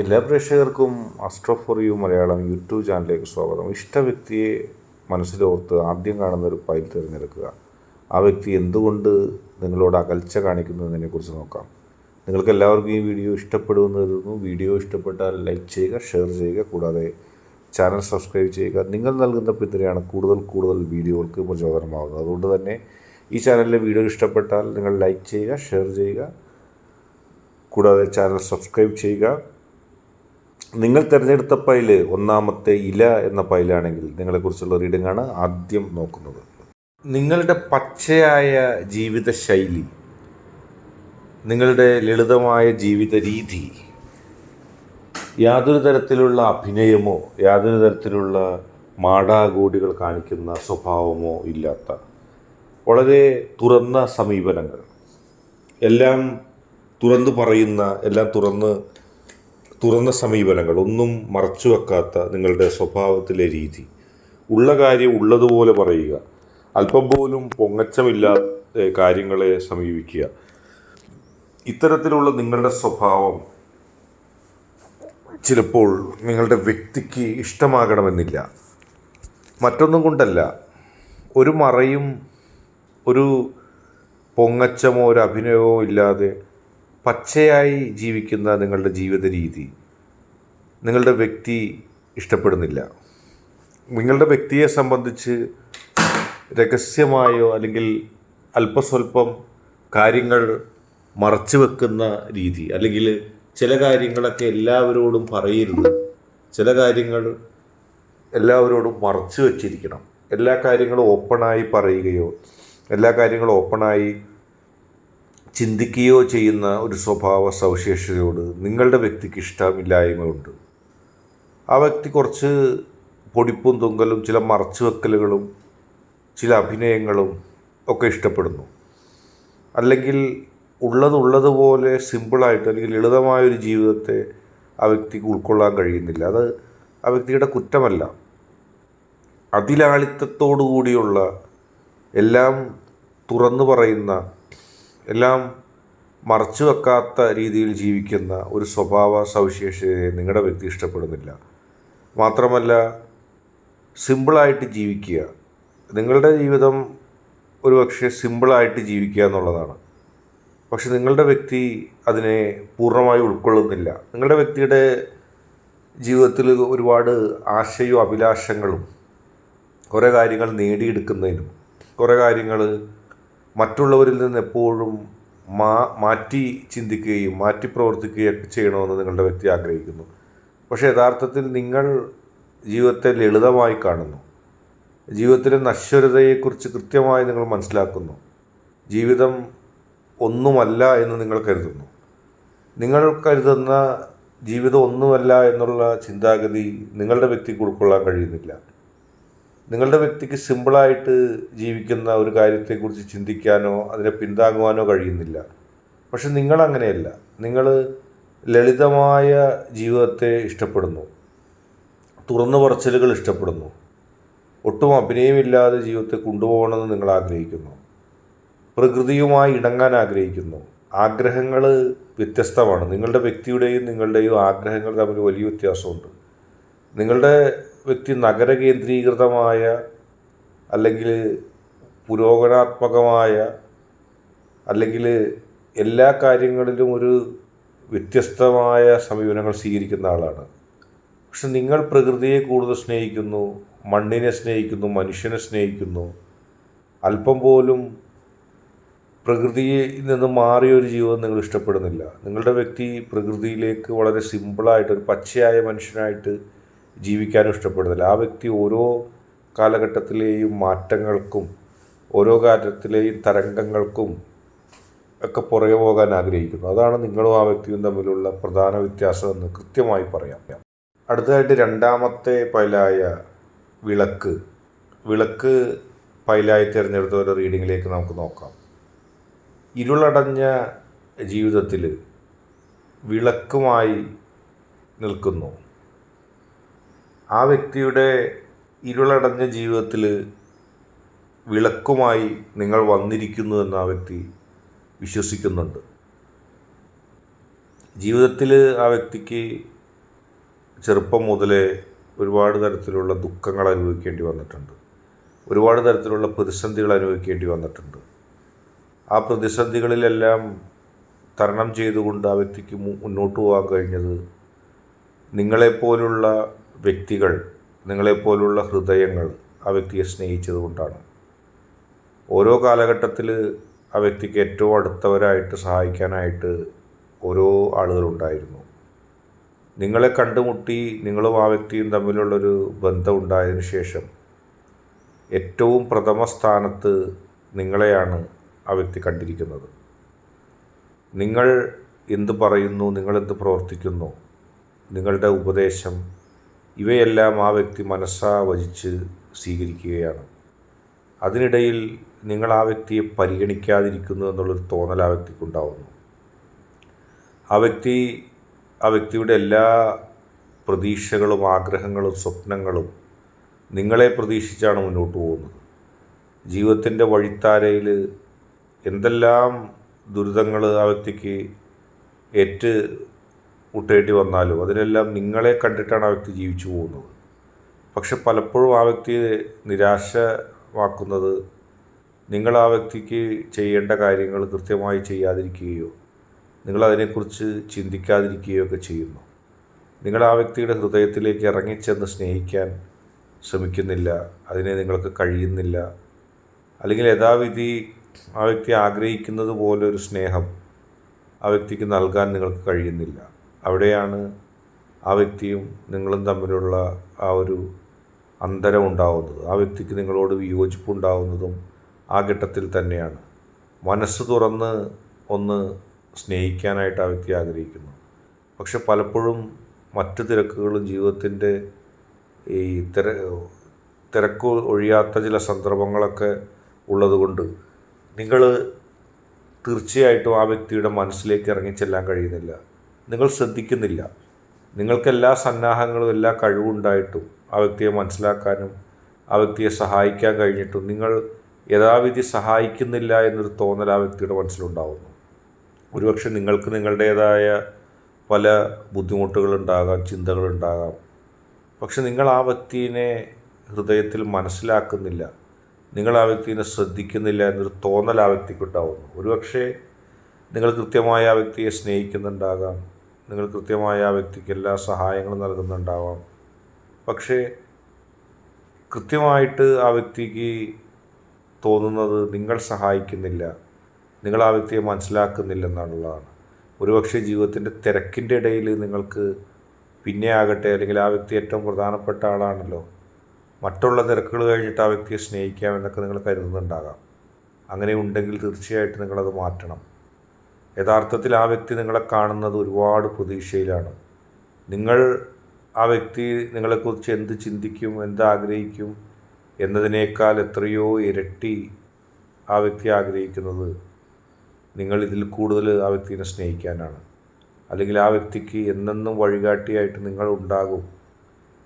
എല്ലാ പ്രേക്ഷകർക്കും astro four you Malayalam YouTube ചാനലിലേക്ക് സ്വാഗതം. ഇഷ്ട വ്യക്തിയെ മനസ്സിലോർത്ത് ആദ്യം കാണുന്ന ഒരു ഫയൽ തിരഞ്ഞെടുക്കുക. ആ വ്യക്തി എന്തുകൊണ്ട് നിങ്ങളോട് അകൽച്ച കാണിക്കുന്നു എന്നതിനെക്കുറിച്ച് നോക്കാം. നിങ്ങൾക്ക് എല്ലാവർക്കും ഈ വീഡിയോ ഇഷ്ടപ്പെടുമെന്ന് കരുതുന്നു. വീഡിയോ ഇഷ്ടപ്പെട്ടാൽ ലൈക്ക് ചെയ്യുക ഷെയർ ചെയ്യുക. കൂടാതെ ചാനൽ സബ്സ്ക്രൈബ് ചെയ്യുക. നിങ്ങൾ നൽകുന്ന പിന്തുണയാണ് കൂടുതൽ കൂടുതൽ വീഡിയോകൾക്ക് പ്രചോദനമാകുന്നത്. അതുകൊണ്ട് തന്നെ ഈ ചാനലിലെ വീഡിയോ ഇഷ്ടപ്പെട്ടാൽ നിങ്ങൾ ലൈക്ക് ചെയ്യുക ഷെയർ ചെയ്യുക. കൂടാതെ ചാനൽ സബ്സ്ക്രൈബ് ചെയ്യുക. നിങ്ങൾ തിരഞ്ഞെടുത്ത പൈൽ ഒന്നാമത്തെ ഇല എന്ന പൈലാണെങ്കിൽ നിങ്ങളെക്കുറിച്ചുള്ള റീഡിംഗ് ആണ് ആദ്യം നോക്കുന്നത്. നിങ്ങളുടെ പച്ചയായ ജീവിത ശൈലി നിങ്ങളുടെ ലളിതമായ ജീവിത രീതി യാതൊരു തരത്തിലുള്ള അഭിനയമോ യാതൊരു തരത്തിലുള്ള മാടാകൂടികൾ കാണിക്കുന്ന സ്വഭാവമോ ഇല്ലാത്ത വളരെ തുറന്ന സമീപനങ്ങൾ. എല്ലാം തുറന്നു പറയുന്ന എല്ലാം തുറന്ന് തുറന്ന സമീപനങ്ങൾ ഒന്നും മറച്ചു വെക്കാത്ത നിങ്ങളുടെ സ്വഭാവത്തിലെ രീതി. ഉള്ള കാര്യം ഉള്ളതുപോലെ പറയുക. അല്പം പോലും പൊങ്ങച്ചമില്ലാത്ത കാര്യങ്ങളെ സമീപിക്കുക. ഇത്തരത്തിലുള്ള നിങ്ങളുടെ സ്വഭാവം ചിലപ്പോൾ നിങ്ങളുടെ വ്യക്തിക്ക് ഇഷ്ടമാകണമെന്നില്ല. മറ്റൊന്നും കൊണ്ടല്ല. ഒരു മറയും ഒരു പൊങ്ങച്ചമോ ഒരു അഭിനയമോ ഇല്ലാതെ പച്ചയായി ജീവിക്കുന്ന നിങ്ങളുടെ ജീവിത രീതി നിങ്ങളുടെ വ്യക്തി ഇഷ്ടപ്പെടുന്നില്ല. നിങ്ങളുടെ വ്യക്തിയെ സംബന്ധിച്ച് രഹസ്യമായോ അല്ലെങ്കിൽ അല്പസ്വല്പം കാര്യങ്ങൾ മറച്ചു വെക്കുന്ന രീതി അല്ലെങ്കിൽ ചില കാര്യങ്ങളൊക്കെ എല്ലാവരോടും പറയരുത്. ചില കാര്യങ്ങൾ എല്ലാവരോടും മറച്ചു വച്ചിരിക്കണം. എല്ലാ കാര്യങ്ങളും ഓപ്പണായി പറയുകയോ എല്ലാ കാര്യങ്ങളും ഓപ്പണായി ചിന്തിക്കുകയോ ചെയ്യുന്ന ഒരു സ്വഭാവ സവിശേഷതയോട് നിങ്ങളുടെ വ്യക്തിക്ക് ഇഷ്ടമില്ലായ്മയുണ്ട്. ആ വ്യക്തി കുറച്ച് പൊടിപ്പും തുങ്കലും ചില മറച്ചു വെക്കലുകളും ചില അഭിനയങ്ങളും ഒക്കെ ഇഷ്ടപ്പെടുന്നു. അല്ലെങ്കിൽ ഉള്ളതുള്ളതുപോലെ സിമ്പിളായിട്ട് അല്ലെങ്കിൽ ലളിതമായൊരു ജീവിതത്തെ ആ വ്യക്തിക്ക് ഉൾക്കൊള്ളാൻ കഴിയുന്നില്ല. അത് ആ വ്യക്തിയുടെ കുറ്റമല്ല. അതിലാളിത്തത്തോടു കൂടിയുള്ള എല്ലാം തുറന്നു പറയുന്ന എല്ലാം മറച്ചു വെക്കാത്ത രീതിയിൽ ജീവിക്കുന്ന ഒരു സ്വഭാവ സവിശേഷതയെ നിങ്ങളുടെ വ്യക്തി ഇഷ്ടപ്പെടുന്നില്ല. മാത്രമല്ല സിമ്പിളായിട്ട് ജീവിക്കുക. നിങ്ങളുടെ ജീവിതം ഒരുപക്ഷെ സിമ്പിളായിട്ട് ജീവിക്കുക എന്നുള്ളതാണ്. പക്ഷെ നിങ്ങളുടെ വ്യക്തി അതിനെ പൂർണമായി ഉൾക്കൊള്ളുന്നില്ല. നിങ്ങളുടെ വ്യക്തിയുടെ ജീവിതത്തിൽ ഒരുപാട് ആശയവും അഭിലാഷങ്ങളും കുറേ കാര്യങ്ങൾ നേടിയെടുക്കുന്നതിനും കുറേ കാര്യങ്ങൾ മറ്റുള്ളവരിൽ നിന്ന് എപ്പോഴും മാ മാറ്റി ചിന്തിക്കുകയും മാറ്റി പ്രവർത്തിക്കുകയും ഒക്കെ ചെയ്യണമെന്ന് നിങ്ങളുടെ വ്യക്തി ആഗ്രഹിക്കുന്നു. പക്ഷേ യഥാർത്ഥത്തിൽ നിങ്ങൾ ജീവിതത്തെ ലളിതമായി കാണുന്നു. ജീവിതത്തിലെ നശ്വരതയെക്കുറിച്ച് കൃത്യമായി നിങ്ങൾ മനസ്സിലാക്കുന്നു. ജീവിതം ഒന്നുമല്ല എന്ന് നിങ്ങൾ കരുതുന്നു. നിങ്ങൾ കരുതുന്ന ജീവിതം ഒന്നുമല്ല എന്നുള്ള ചിന്താഗതി നിങ്ങളുടെ വ്യക്തിക്ക് ഉൾക്കൊള്ളാൻ കഴിയുന്നില്ല. നിങ്ങളുടെ വ്യക്തിക്ക് സിമ്പിളായിട്ട് ജീവിക്കുന്ന ഒരു കാര്യത്തെക്കുറിച്ച് ചിന്തിക്കാനോ അതിനെ പിന്താങ്ങുവാനോ കഴിയുന്നില്ല. പക്ഷെ നിങ്ങളങ്ങനെയല്ല. നിങ്ങൾ ലളിതമായ ജീവിതത്തെ ഇഷ്ടപ്പെടുന്നു. തുറന്നു പറച്ചിലുകൾ ഇഷ്ടപ്പെടുന്നു. ഒട്ടും അഭിനയമില്ലാതെ ജീവിതത്തെ കൊണ്ടുപോകണമെന്ന് നിങ്ങൾ ആഗ്രഹിക്കുന്നു. പ്രകൃതിയുമായി ഇണങ്ങാൻ ആഗ്രഹിക്കുന്നു. ആഗ്രഹങ്ങൾ വ്യത്യസ്തമാണ്. നിങ്ങളുടെ വ്യക്തിയുടെയും നിങ്ങളുടെയും ആഗ്രഹങ്ങൾ തമ്മിൽ വലിയ വ്യത്യാസമുണ്ട്. നിങ്ങളുടെ വ്യക്തി നഗര കേന്ദ്രീകൃതമായ അല്ലെങ്കിൽ പുരോഗമനാത്മകമായ അല്ലെങ്കിൽ എല്ലാ കാര്യങ്ങളിലും ഒരു വ്യത്യസ്തമായ സമീപനങ്ങൾ സ്വീകരിക്കുന്ന ആളാണ്. പക്ഷെ നിങ്ങൾ പ്രകൃതിയെ കൂടുതൽ സ്നേഹിക്കുന്നു മണ്ണിനെ സ്നേഹിക്കുന്നു മനുഷ്യനെ സ്നേഹിക്കുന്നു. അല്പം പോലും പ്രകൃതിയിൽ നിന്ന് മാറിയൊരു ജീവിതം നിങ്ങൾ ഇഷ്ടപ്പെടുന്നില്ല. നിങ്ങളുടെ വ്യക്തി പ്രകൃതിയിലേക്ക് വളരെ സിമ്പിളായിട്ട് ഒരു പച്ചയായ മനുഷ്യനായിട്ട് ജീവിക്കാനും ഇഷ്ടപ്പെടുന്നില്ല. ആ വ്യക്തി ഓരോ കാലഘട്ടത്തിലെയും മാറ്റങ്ങൾക്കും ഓരോ കാലത്തിലെയും തരംഗങ്ങൾക്കും ഒക്കെ പുറകെ പോകാൻ ആഗ്രഹിക്കുന്നു. അതാണ് നിങ്ങളും ആ വ്യക്തിയും തമ്മിലുള്ള പ്രധാന വ്യത്യാസം എന്ന് കൃത്യമായി പറയാം. അടുത്തതായിട്ട് രണ്ടാമത്തെ പൈലായ വിളക്ക്. വിളക്ക് പൈലായി തിരഞ്ഞെടുത്ത ഒരു റീഡിങ്ങിലേക്ക് നമുക്ക് നോക്കാം. ഇരുളടഞ്ഞ ജീവിതത്തിൽ വിളക്കുമായി നിൽക്കുന്നു. ആ വ്യക്തിയുടെ ഇരുളടഞ്ഞ ജീവിതത്തിൽ വിളക്കുമായി നിങ്ങൾ വന്നിരിക്കുന്നു എന്ന് ആ വ്യക്തി വിശ്വസിക്കുന്നുണ്ട്. ജീവിതത്തിൽ ആ വ്യക്തിക്ക് ചെറുപ്പം മുതലേ ഒരുപാട് തരത്തിലുള്ള ദുഃഖങ്ങൾ അനുഭവിക്കേണ്ടി വന്നിട്ടുണ്ട്. ഒരുപാട് തരത്തിലുള്ള പ്രതിസന്ധികൾ അനുഭവിക്കേണ്ടി വന്നിട്ടുണ്ട്. ആ പ്രതിസന്ധികളിലെല്ലാം തരണം ചെയ്തുകൊണ്ട് ആ വ്യക്തിക്ക് മുന്നോട്ട് പോകാൻ കഴിഞ്ഞത് നിങ്ങളെപ്പോലുള്ള വ്യക്തികൾ നിങ്ങളെപ്പോലുള്ള ഹൃദയങ്ങൾ ആ വ്യക്തിയെ സ്നേഹിച്ചതുകൊണ്ടാണ്. ഓരോ കാലഘട്ടത്തിൽ ആ വ്യക്തിക്ക് ഏറ്റവും അടുത്തവരായിട്ട് സഹായിക്കാനായിട്ട് ഓരോ ആളുകളുണ്ടായിരുന്നു. നിങ്ങളെ കണ്ടുമുട്ടി നിങ്ങളും ആ വ്യക്തിയും തമ്മിലുള്ളൊരു ബന്ധം ഉണ്ടായതിനു ശേഷം ഏറ്റവും പ്രഥമ സ്ഥാനത്ത് നിങ്ങളെയാണ് ആ വ്യക്തി കണ്ടിരിക്കുന്നത്. നിങ്ങൾ എന്ത് പറയുന്നു നിങ്ങളെന്ത് പ്രവർത്തിക്കുന്നു നിങ്ങളുടെ ഉപദേശം ഇവയെല്ലാം ആ വ്യക്തി മനസ്സാ വചിച്ച് സ്വീകരിക്കുകയാണ്. അതിനിടയിൽ നിങ്ങൾ ആ വ്യക്തിയെ പരിഗണിക്കാതിരിക്കുന്നു എന്നുള്ളൊരു തോന്നൽ ആ വ്യക്തിക്കുണ്ടാവുന്നു. ആ വ്യക്തി ആ വ്യക്തിയുടെ എല്ലാ പ്രതീക്ഷകളും ആഗ്രഹങ്ങളും സ്വപ്നങ്ങളും നിങ്ങളെ പ്രതീക്ഷിച്ചാണ് മുന്നോട്ട് പോകുന്നത്. ജീവിതത്തിന്റെ വഴിത്താരയിൽ എന്തെല്ലാം ദുരിതങ്ങൾ ആ വ്യക്തിക്ക് ഏറ്റ് മുട്ടേണ്ടി വന്നാലും അതിനെല്ലാം നിങ്ങളെ കണ്ടിട്ടാണ് ആ വ്യക്തി ജീവിച്ചു പോകുന്നത്. പക്ഷെ പലപ്പോഴും ആ വ്യക്തിയെ നിരാശമാക്കുന്നത് നിങ്ങൾ ആ വ്യക്തിക്ക് ചെയ്യേണ്ട കാര്യങ്ങൾ കൃത്യമായി ചെയ്യാതിരിക്കുകയോ നിങ്ങൾ അതിനെക്കുറിച്ച് ചിന്തിക്കാതിരിക്കുകയോ ഒക്കെ ചെയ്യുന്നു. നിങ്ങൾ ആ വ്യക്തിയുടെ ഹൃദയത്തിലേക്ക് ഇറങ്ങിച്ചെന്ന് സ്നേഹിക്കാൻ ശ്രമിക്കുന്നില്ല അതിനെ നിങ്ങൾക്ക് കഴിയുന്നില്ല. അല്ലെങ്കിൽ യഥാവിധി ആ വ്യക്തി ആഗ്രഹിക്കുന്നത് പോലെ ഒരു സ്നേഹം ആ വ്യക്തിക്ക് നൽകാൻ നിങ്ങൾക്ക് കഴിയുന്നില്ല. അവിടെയാണ് ആ വ്യക്തിയും നിങ്ങളും തമ്മിലുള്ള ആ ഒരു അന്തരം ഉണ്ടാവുന്നത്. ആ വ്യക്തിക്ക് നിങ്ങളോട് വിയോജിപ്പുണ്ടാവുന്നതും ആ ഘട്ടത്തിൽ തന്നെയാണ്. മനസ്സ് തുറന്ന് ഒന്ന് സ്നേഹിക്കാനായിട്ട് ആ വ്യക്തി ആഗ്രഹിക്കുന്നു. പക്ഷെ പലപ്പോഴും മറ്റ് തിരക്കുകളും ജീവിതത്തിന്റെ ഈ തിര തിരക്ക് ഒഴിയാത്ത ചില സന്ദർഭങ്ങളൊക്കെ ഉള്ളതുകൊണ്ട് നിങ്ങൾ തീർച്ചയായിട്ടും ആ വ്യക്തിയുടെ മനസ്സിലേക്ക് ഇറങ്ങിച്ചെല്ലാൻ കഴിയുന്നില്ല. നിങ്ങൾ ശ്രദ്ധിക്കുന്നില്ല. നിങ്ങൾക്ക് എല്ലാ സന്നാഹങ്ങളും എല്ലാ കഴിവുണ്ടായിട്ടും ആ വ്യക്തിയെ മനസ്സിലാക്കാനും ആ വ്യക്തിയെ സഹായിക്കാൻ കഴിഞ്ഞിട്ടും നിങ്ങൾ യഥാവിധി സഹായിക്കുന്നില്ല എന്നൊരു തോന്നൽ ആ വ്യക്തിയുടെ മനസ്സിലുണ്ടാവുന്നു. ഒരുപക്ഷെ നിങ്ങൾക്ക് നിങ്ങളുടേതായ പല ബുദ്ധിമുട്ടുകളുണ്ടാകാം ചിന്തകളുണ്ടാകാം. പക്ഷെ നിങ്ങൾ ആ വ്യക്തിയെ ഹൃദയത്തിൽ മനസ്സിലാക്കുന്നില്ല. നിങ്ങൾ ആ വ്യക്തിയെ ശ്രദ്ധിക്കുന്നില്ല എന്നൊരു തോന്നൽ ആ വ്യക്തിക്കുണ്ടാവുന്നു ഒരുപക്ഷെ നിങ്ങൾ കൃത്യമായ ആ വ്യക്തിയെ സ്നേഹിക്കുന്നുണ്ടാകാം. നിങ്ങൾ കൃത്യമായ ആ വ്യക്തിക്ക് എല്ലാ സഹായങ്ങളും നൽകുന്നുണ്ടാവാം. പക്ഷേ കൃത്യമായിട്ട് ആ വ്യക്തിക്ക് തോന്നുന്നത് നിങ്ങൾ സഹായിക്കുന്നില്ല. നിങ്ങൾ ആ വ്യക്തിയെ മനസ്സിലാക്കുന്നില്ലെന്നുള്ളതാണ്. ഒരുപക്ഷെ ജീവിതത്തിന്റെ തിരക്കിന്റെ ഇടയിൽ നിങ്ങൾക്ക് പിന്നെ ആകട്ടെ അല്ലെങ്കിൽ ആ വ്യക്തി ഏറ്റവും പ്രധാനപ്പെട്ട ആളാണല്ലോ. മറ്റുള്ള തിരക്കുകൾ കഴിഞ്ഞിട്ട് ആ വ്യക്തിയെ സ്നേഹിക്കാം എന്നൊക്കെ നിങ്ങൾ കരുതുന്നുണ്ടാകാം. അങ്ങനെ ഉണ്ടെങ്കിൽ തീർച്ചയായിട്ടും നിങ്ങളത് മാറ്റണം. യഥാർത്ഥത്തിൽ ആ വ്യക്തി നിങ്ങളെ കാണുന്നത് ഒരുപാട് പ്രതീക്ഷയിലാണ്. നിങ്ങൾ ആ വ്യക്തി നിങ്ങളെക്കുറിച്ച് എന്ത് ചിന്തിക്കും എന്ത് ആഗ്രഹിക്കും എന്നതിനേക്കാൾ എത്രയോ ഇരട്ടി ആ വ്യക്തി ആഗ്രഹിക്കുന്നത് നിങ്ങൾ ഇതിൽ കൂടുതൽ ആ വ്യക്തിനെ സ്നേഹിക്കാനാണ്. അല്ലെങ്കിൽ ആ വ്യക്തിക്ക് എന്നെന്നും വഴികാട്ടിയായിട്ട് നിങ്ങൾ ഉണ്ടാകും.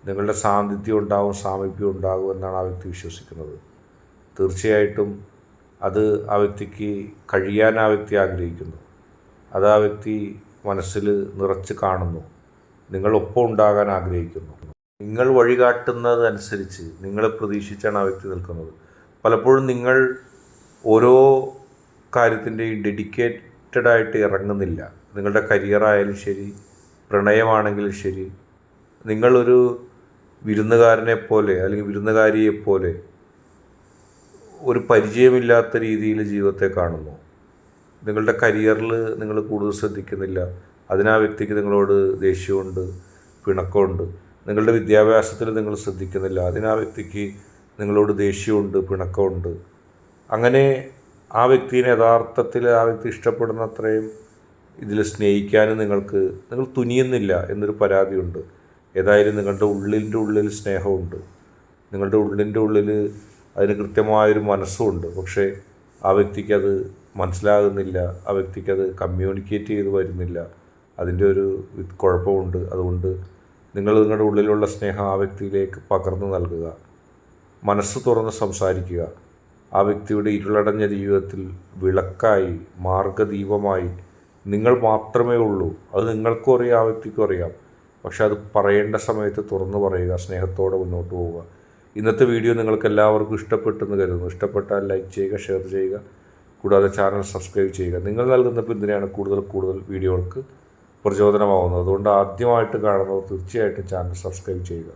നിങ്ങളുടെ സാന്നിധ്യം ഉണ്ടാകും സാമീപ്യം ഉണ്ടാകും എന്നാണ് ആ വ്യക്തി വിശ്വസിക്കുന്നത്. തീർച്ചയായിട്ടും അത് ആ വ്യക്തിക്ക് കഴിയാൻ ആ വ്യക്തി ആഗ്രഹിക്കുന്നു. അത് ആ വ്യക്തി മനസ്സിൽ നിറച്ച് കാണുന്നു. നിങ്ങളൊപ്പം ഉണ്ടാകാൻ ആഗ്രഹിക്കുന്നു. നിങ്ങൾ വഴികാട്ടുന്നതനുസരിച്ച് നിങ്ങളെ പ്രതീക്ഷിച്ചാണ് ആ വ്യക്തി നിൽക്കുന്നത്. പലപ്പോഴും നിങ്ങൾ ഓരോ കാര്യത്തിന്റെയും ഡെഡിക്കേറ്റഡ് ആയിട്ട് ഇറങ്ങുന്നില്ല. നിങ്ങളുടെ കരിയറായാലും ശരി പ്രണയമാണെങ്കിലും ശരി നിങ്ങളൊരു വിരുന്നുകാരനെ പോലെ അല്ലെങ്കിൽ വിരുന്നുകാരിയെ പോലെ ഒരു പരിചയമില്ലാത്ത രീതിയിൽ ജീവിതത്തെ കാണുന്നു. നിങ്ങളുടെ കരിയറിൽ നിങ്ങൾ കൂടുതൽ ശ്രദ്ധിക്കുന്നില്ല. അതിനാ വ്യക്തിക്ക് നിങ്ങളോട് ദേഷ്യമുണ്ട് പിണക്കമുണ്ട്. നിങ്ങളുടെ വിദ്യാഭ്യാസത്തിൽ നിങ്ങൾ ശ്രദ്ധിക്കുന്നില്ല. അതിന് ആ വ്യക്തിക്ക് നിങ്ങളോട് ദേഷ്യമുണ്ട് പിണക്കമുണ്ട്. അങ്ങനെ ആ വ്യക്തിനെ യഥാർത്ഥത്തിൽ ആ വ്യക്തി ഇഷ്ടപ്പെടുന്ന അത്രയും ഇതിൽ സ്നേഹിക്കാനും നിങ്ങൾക്ക് നിങ്ങൾ തുനിയുന്നില്ല എന്നൊരു പരാതിയുണ്ട്. ഏതായാലും നിങ്ങളുടെ ഉള്ളിന്റെ ഉള്ളിൽ സ്നേഹമുണ്ട്. നിങ്ങളുടെ ഉള്ളിന്റെ ഉള്ളിൽ അതിന് കൃത്യമായൊരു മനസ്സുമുണ്ട്. പക്ഷേ ആ വ്യക്തിക്കത് മനസ്സിലാകുന്നില്ല. ആ വ്യക്തിക്കത് കമ്മ്യൂണിക്കേറ്റ് ചെയ്ത് വരുന്നില്ല. അതിന്റെ ഒരു കുഴപ്പമുണ്ട്. അതുകൊണ്ട് നിങ്ങൾ നിങ്ങളുടെ ഉള്ളിലുള്ള സ്നേഹം ആ വ്യക്തിയിലേക്ക് പകർന്നു നൽകുക. മനസ്സ് തുറന്ന് സംസാരിക്കുക. ആ വ്യക്തിയുടെ ഇരുളടഞ്ഞ ജീവിതത്തിൽ വിളക്കായി മാർഗദീപമായി നിങ്ങൾ മാത്രമേ ഉള്ളൂ. അത് നിങ്ങൾക്കും അറിയാം ആ വ്യക്തിക്കും അറിയാം. പക്ഷെ അത് പറയേണ്ട സമയത്ത് തുറന്നു പറയുക സ്നേഹത്തോടെ മുന്നോട്ട് പോവുക. ഇന്നത്തെ വീഡിയോ നിങ്ങൾക്ക് എല്ലാവർക്കും ഇഷ്ടപ്പെട്ടെന്ന് കരുതുന്നു. ഇഷ്ടപ്പെട്ടാൽ ലൈക്ക് ചെയ്യുക ഷെയർ ചെയ്യുക. കൂടാതെ ചാനൽ സബ്സ്ക്രൈബ് ചെയ്യുക. നിങ്ങൾ നൽകുന്ന പിന്തുണയാണ് കൂടുതൽ കൂടുതൽ വീഡിയോകൾക്ക് പ്രചോദനമാവുന്നത്. അതുകൊണ്ട് ആദ്യമായിട്ട് കാണുന്നവർ തീർച്ചയായിട്ടും ചാനൽ സബ്സ്ക്രൈബ് ചെയ്യുക.